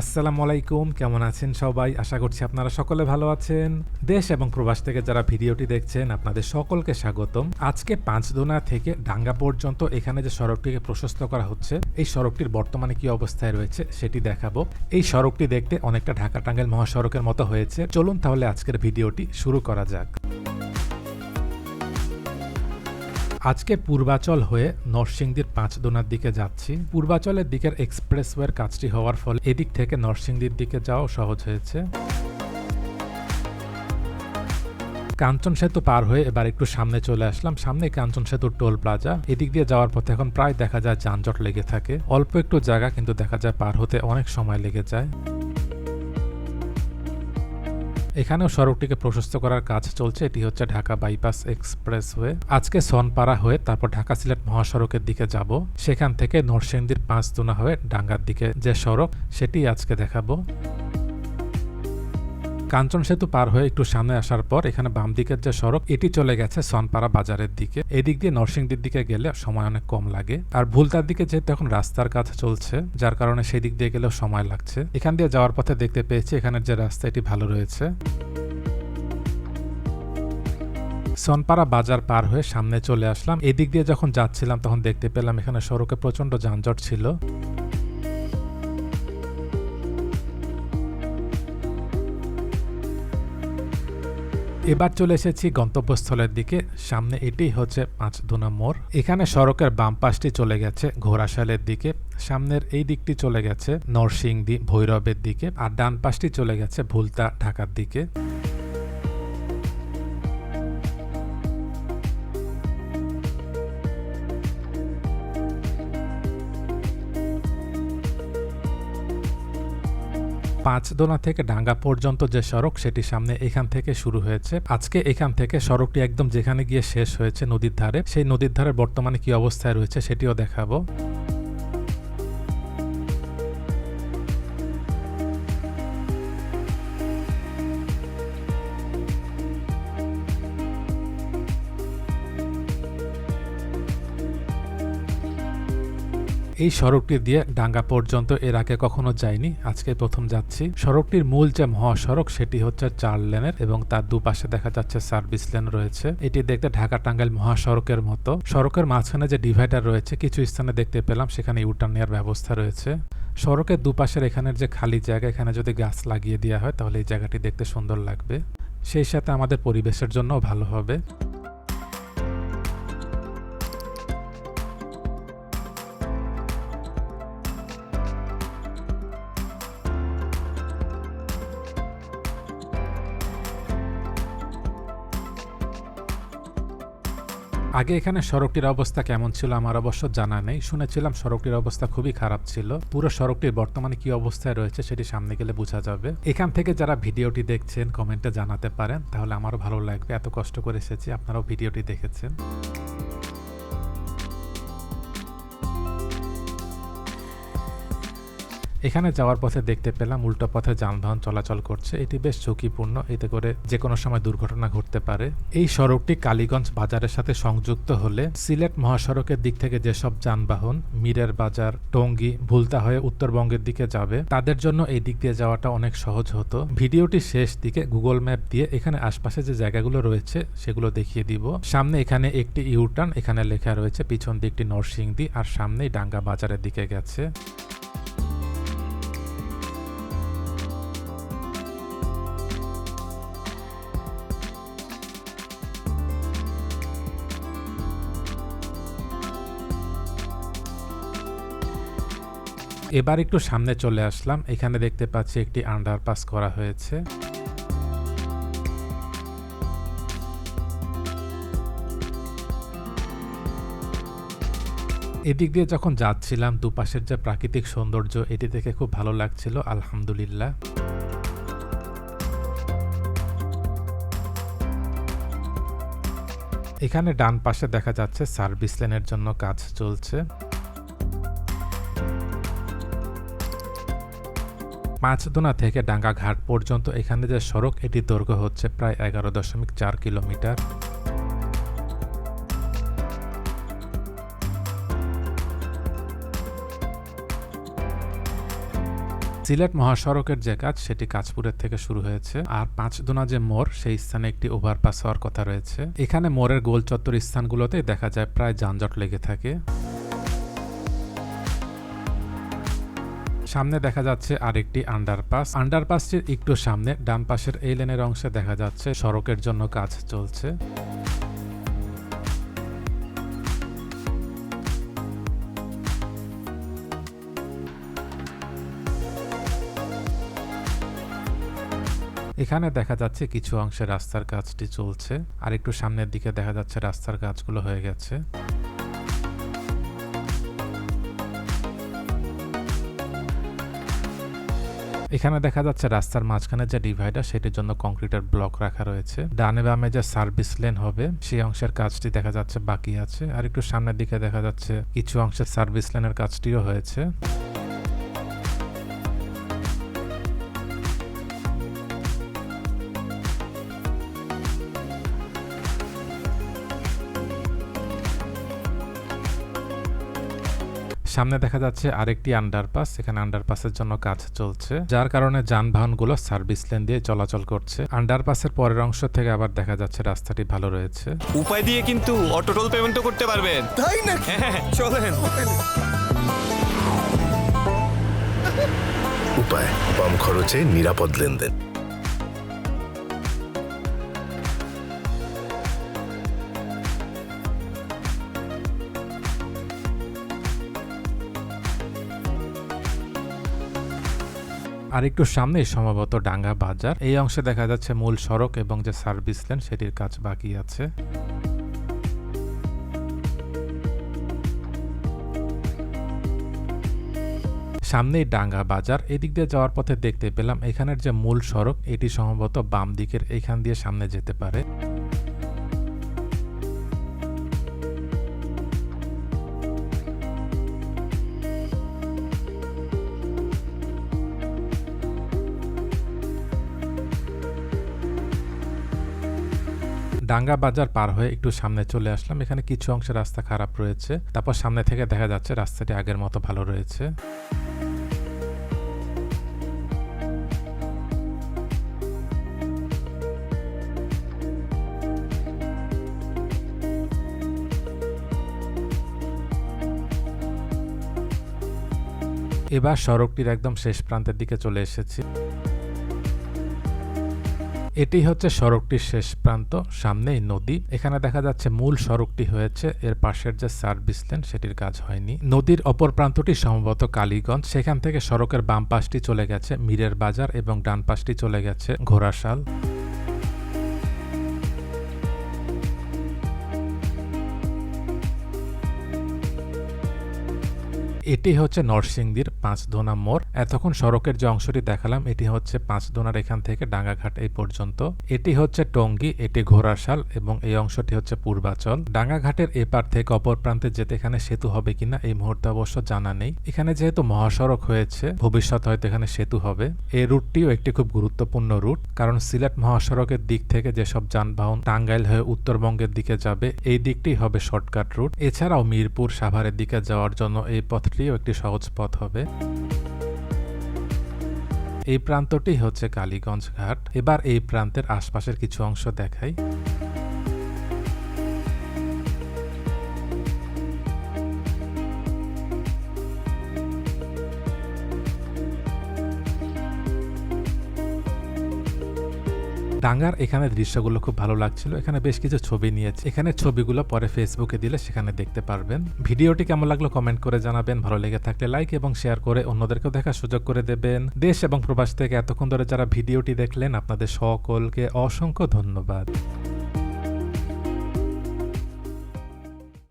আসসালামু আলাইকুম, কেমন আছেন সবাই? আশা করছি আপনারা সকলে ভালো আছেন। দেশ এবং প্রবাস থেকে যারা ভিডিওটি দেখছেন, আপনাদের সকলকে স্বাগতম। আজকে পাঁচদোনা থেকে ডাঙ্গা পর্যন্ত এখানে যে সড়কটিকে প্রশস্ত করা হচ্ছে, এই সড়কটির বর্তমানে কি অবস্থায় রয়েছে সেটি দেখাবো। এই সড়কটি দেখতে অনেকটা ঢাকা টাঙ্গাইল মহাসড়কের মতো হয়েছে। চলুন তাহলে আজকের ভিডিওটি শুরু করা যাক। আজকে পূর্বাচল হয়ে নরসিংদীর পাঁচদোনার দিকে যাচ্ছি। পূর্বাচলের দিকের এক্সপ্রেসওয়ের কাজটি হওয়ার ফলে এদিক থেকে নরসিংদীর দিকে যাওয়াও সহজ হয়েছে। কাঞ্চন সেতু পার হয়ে এবার একটু সামনে চলে আসলাম। সামনে কাঞ্চন সেতুর টোল প্লাজা। এদিক দিয়ে যাওয়ার পথে এখন প্রায় দেখা যায় যানজট লেগে থাকে। অল্প একটু জায়গা কিন্তু দেখা যায় পার হতে অনেক সময় লেগে যায়। এখানেও সড়কটিকে প্রশস্ত করার কাজ চলছে। এটি হচ্ছে ঢাকা বাইপাস এক্সপ্রেসওয়ে। আজকে সনপাড়া হয়ে তারপর ঢাকা সিলেট মহাসড়কের দিকে যাব। সেখান থেকে নরসিংদীর পাঁচ তুনা হয়ে ডাঙ্গার দিকে যে সড়ক সেটি আজকে দেখাবো। কাঞ্চন সেতু পার হয়ে একটু সামনে আসার পর এখানে বাম দিকের যে সড়ক, এটি চলে গেছে সনপাড়া বাজারের দিকে। এদিক দিয়ে নরসিংদীর দিকে গেলে সময় অনেক কম লাগে। আর ভুলতার দিকে যেহেতু এখন রাস্তার কাজ চলছে, যার কারণে সেই দিক দিয়ে গেলেও সময় লাগছে। এখান দিয়ে যাওয়ার পথে দেখতে পেয়েছি এখানের যে রাস্তা, এটি ভালো রয়েছে। সনপাড়া বাজার পার হয়ে সামনে চলে আসলাম। এদিক দিয়ে যখন যাচ্ছিলাম, তখন দেখতে পেলাম এখানে সড়কে প্রচণ্ড যানজট ছিল। এবার চলে এসেছি গন্তব্যস্থলের দিকে। সামনে এটি হচ্ছে পাঁচ দুনা মোড়। এখানে সড়কের বাম পাশটি চলে গেছে ঘোড়াশালের দিকে। সামনের এই দিকটি চলে গেছে নরসিংদী ভৈরবের দিকে। আর ডান পাশটি চলে গেছে ভুলতা ঢাকার দিকে। পাঁচদোনা থেকে ডাঙ্গা পর্যন্ত যে সড়ক, সেটি সামনে এখান থেকে শুরু হয়েছে। আজকে এখান থেকে সড়কটি একদম যেখানে গিয়ে শেষ হয়েছে নদীর ধারে। সেই নদীর ধারে বর্তমানে কি অবস্থায় রয়েছে সেটিও দেখাবো। এই সড়কটি দিয়ে ডাঙ্গা পর্যন্ত এর আগে কখনো যায়নি। আজকে প্রথম যাচ্ছি। সড়কটির মূল যে মহাসড়ক, সেটি হচ্ছে চার লেনের এবং তার দুপাশে দেখা যাচ্ছে সার্ভিস লেন রয়েছে। এটি দেখতে ঢাকা টাঙ্গাইল মহাসড়কের মতো। সড়কের মাঝখানে যে ডিভাইডার রয়েছে, কিছু স্থানে দেখতে পেলাম, সেখানে ইউটার্ন নেওয়ার ব্যবস্থা রয়েছে। সড়কের দুপাশের এখানের যে খালি জায়গা, এখানে যদি গাছ লাগিয়ে দেওয়া হয়, তাহলে এই জায়গাটি দেখতে সুন্দর লাগবে। সেই সাথে আমাদের পরিবেশের জন্যও ভালো হবে। আগে এখানে সড়কটির অবস্থা কেমন ছিল আমার অবশ্য জানা নেই। শুনেছিলাম সড়কটির অবস্থা খুবই খারাপ ছিল। পুরো সড়কটির বর্তমানে কি অবস্থায় রয়েছে সেটি সামনে গেলে বোঝা যাবে। এখান থেকে যারা ভিডিওটি দেখছেন, কমেন্টে জানাতে পারেন। তাহলে আমারও ভালো লাগবে। এত কষ্ট করে এসেছি, আপনারাও ভিডিওটি দেখেছেন। এখানে যাওয়ার পথে দেখতে পেলাম উল্টো পথে যানবাহন চলাচল করছে। এটি বেশ ঝুঁকিপূর্ণ। এতে করে যে কোনো সময় দুর্ঘটনা ঘটতে পারে। এই সড়কটি কালীগঞ্জ বাজারের সাথে সংযুক্ত হলে সিলেট মহাসড়কের দিক থেকে যেসব যানবাহন মিরের বাজার, টঙ্গী, ভুলতা হয়ে উত্তরবঙ্গের দিকে যাবে, তাদের জন্য এই দিক দিয়ে যাওয়াটা অনেক সহজ হতো। ভিডিওটি শেষ দিকে গুগল ম্যাপ দিয়ে এখানে আশপাশে যে জায়গাগুলো রয়েছে সেগুলো দেখিয়ে দিব। সামনে এখানে একটি ইউটার্ন, এখানে লেখা রয়েছে, পিছন দিকটি নরসিংদী আর সামনেই ডাঙ্গা বাজারের দিকে গেছে। এবার একটু সামনে চলে আসলাম। এখানে দেখতে পাচ্ছি একটি আন্ডারপাস করা হয়েছে। এদিক দিয়ে যখন যাচ্ছিলাম, দুপাশের যে প্রাকৃতিক সৌন্দর্য, এটি দেখে খুব ভালো লাগছিল, আলহামদুলিল্লাহ। এখানে ডান পাশে দেখা যাচ্ছে, সার্ভিস লেনের জন্য কাজ চলছে। পাঁচদোনা থেকে ডাঙ্গা ঘাট পর্যন্ত এখানে যে সড়ক, এটি দৈর্ঘ্য হচ্ছে প্রায় এগারো দশমিক চার কিলোমিটার। সিলেট মহাসড়কের যে কাজ, সেটি কাজপুরের থেকে শুরু হয়েছে। আর পাঁচ দোনা যে মোড়, সেই স্থানে একটি ওভারপাস হওয়ার কথা রয়েছে। এখানে মোড়ের গোল চত্বর স্থানগুলোতে দেখা যায় প্রায় যানজট লেগে থাকে। সামনে দেখা যাচ্ছে আরেকটি আন্ডারপাস আন্ডারপাসটির একটু সামনে, ডান পাশের এই লেনের অংশে দেখা যাচ্ছে সড়কের জন্য কাজ চলছে। এখানে দেখা যাচ্ছে কিছু অংশে রাস্তার কাজটি চলছে। আর একটু সামনের দিকে দেখা যাচ্ছে রাস্তার কাজগুলো হয়ে গেছে। এখানে দেখা যাচ্ছে রাস্তার মাঝখানে যে ডিভাইডার সেটির জন্য কংক্রিটের ব্লক রাখা রয়েছে। ডানে বামে যে সার্ভিস লেন হবে, সেই অংশের কাজটি দেখা যাচ্ছে বাকি আছে। আর একটু সামনের দিকে দেখা যাচ্ছে কিছু অংশের সার্ভিস লেনের কাজটিও হয়েছে। সামনে দেখা যাচ্ছে আরেকটি আন্ডারপাস এখানে আন্ডারপাসের জন্য কাজ চলছে যার কারণে যানবাহনগুলো সার্ভিস লেন দিয়ে চলাচল করছে। আন্ডারপাসের পরের অংশ থেকে আবার দেখা যাচ্ছে রাস্তাটি ভালো রয়েছে। উপায় দিয়ে কিন্তু অটো টোল পেমেন্টও করতে পারবেন। তাই না হ্যাঁ চলেন। উপায় কম খরচে নিরাপদ লেনদেন। আর একটু সামনেই সম্ভবত ডাঙ্গা বাজার। এই অংশে দেখা যাচ্ছে মূল সড়ক এবং যে সার্ভিস লেন, সেটির কাজ বাকি আছে। সামনেই ডাঙ্গা বাজার। এদিক দিয়ে যাওয়ার পথে দেখতে পেলাম এখানের যে মূল সড়ক, এটি সম্ভবত বাম দিকের, এখান দিয়ে সামনে যেতে পারে। ডাঙ্গা বাজার পার হয়ে একটু সামনে চলে আসলাম। এখানে কিছু অংশে রাস্তা খারাপ রয়েছে। তারপর সামনে থেকে দেখা যাচ্ছে রাস্তাটি আগের মতো ভালো রয়েছে। এবার সড়কটির একদম শেষ প্রান্তের দিকে চলে এসেছি। এটি হচ্ছে সড়কটির শেষ প্রান্ত, সামনেই নদী। এখানে দেখা যাচ্ছে মূল সড়কটি হয়েছে, এর পাশের যে সার্ভিস লেন, সেটির কাজ হয়নি। নদীর অপর প্রান্তটি সম্ভবত কালীগঞ্জ। সেখান থেকে সড়কের বাম পাশটি চলে গেছে মীরের বাজার এবং ডান পাশটি চলে গেছে ঘোড়াশাল। এটি হচ্ছে নরসিংদীর পাঁচদোনা মোড়। এতক্ষণ সড়কের যে অংশটি দেখালাম, এটি হচ্ছে পাঁচদোনার এখান থেকে ডাঙ্গাঘাট এই পর্যন্ত। এটি হচ্ছে টঙ্গী, এটি ঘোড়াশাল এবং এই অংশটি হচ্ছে পূর্বাচল। ডাঙ্গাঘাটের এপার থেকে অপর প্রান্তে যেতে এখানে সেতু হবে কিনা, এই মুহূর্তে অবশ্য জানা নেই। এখানে যেহেতু মহাসড়ক হয়েছে ভবিষ্যৎ হয়তো এখানে সেতু হবে। এই রুটটিও একটি খুব গুরুত্বপূর্ণ রুট, কারণ সিলেট মহাসড়কের দিক থেকে যেসব যানবাহন টাঙ্গাইল হয়ে উত্তরবঙ্গের দিকে যাবে, এই দিকটি হবে শর্টকাট রুট। এছাড়াও মিরপুর সাভারের দিকে যাওয়ার জন্য এই পথটিও একটি সহজ পথ হবে। এই প্রান্তটি হচ্ছে কালীগঞ্জ ঘাট। এবার এই প্রান্তের আশপাশের কিছু অংশ দেখাই। ডাঙ্গার এখানে দৃশ্যগুলো খুব ভালো লাগছিল। এখানে বেশ কিছু ছবি নিয়েছে। এখানে ছবিগুলো পরে ফেসবুকে দিলে সেখানে দেখতে পারবেন। ভিডিওটি কেমন লাগল কমেন্ট করে জানাবেন। ভালো লেগে থাকলে লাইক এবং শেয়ার করে অন্যদেরকেও দেখার সুযোগ করে দেবেন। দেশ এবং প্রবাস থেকে এতক্ষণ ধরে যারা ভিডিওটি দেখলেন, আপনাদের সকলকে অসংখ্য ধন্যবাদ।